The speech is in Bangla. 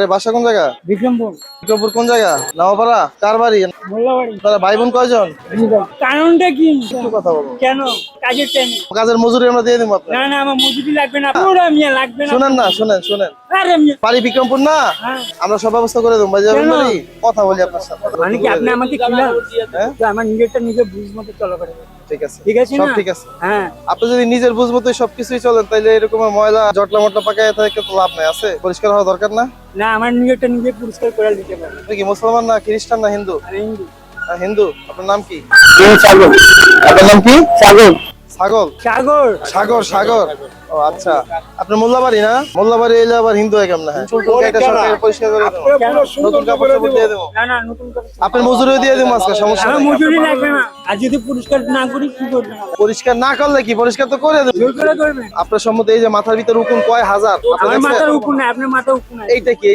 এ, বাসা কোন জায়গা? বিক্রমপুর। বিক্রমপুর কোন জায়গা? নাওপাড়া কার বাড়ি? মোল্লাবাড়ি। তারা ভাই বোন কয়জন? কারণটা কি? একটু কথা বলো। কেন? কাজের টাইমে কাজের মজুরি আমরা দিয়ে দেবো না না আমার মজুরি লাগবে না। পুরো মিয়া লাগবে না। শুনেন না শুনেন শুনেন। আরে মিয়া বাড়ি বিক্রমপুর না? হ্যাঁ। আমরা সব ব্যবস্থা করে দেবো। ভাই বাড়ি? কথা বলি আপনার সাথে। মানে কি আপনি আমাকে হ্যাঁ? আমার নিজেরটা নিজে বুঝ মতো চলা করে। ঠিক আছে। ঠিক আছে সব ঠিক আছে। হ্যাঁ। আপনি যদি নিজের বুঝ মতোই সবকিছুই চলেন তাইলে এরকম ময়লা জটলা মটলা পাকায় থাকে তো লাভ নাই। আছে? পরিষ্কার হওয়া দরকার না? না আমার নিজেরটা নিজে পরিষ্কার করে দিতে পারে। আপনি কি মুসলমান না খ্রিস্টান না হিন্দু? হিন্দু। হিন্দু। আপনার নাম কি? সাগর। আপনার নাম কি? সাগর। ছাগল সাগর। সাগর সাগর। ও আচ্ছা। আপনার মোল্লাবাড়ি না? মোল্লাবাড়ি এলে আবার হিন্দু হয় কেমন হ্যাঁ? পরিষ্কার করে নতুন কাপড় দিয়ে দেবো। না না নতুন করে আপনার মজুরি দিয়ে দেবো আজকে সমস্যা মজুরি লাগবে না। আর যদি পরিষ্কার না করি কি করবে পরিষ্কার না করলে কি? পরিষ্কার তো করে দেবো। আপনার সম্মতি এই যে মাথার ভিতরে উকুন কয় হাজার? মাথার উকুন না আপনার মাথা উকুন এইটা কি?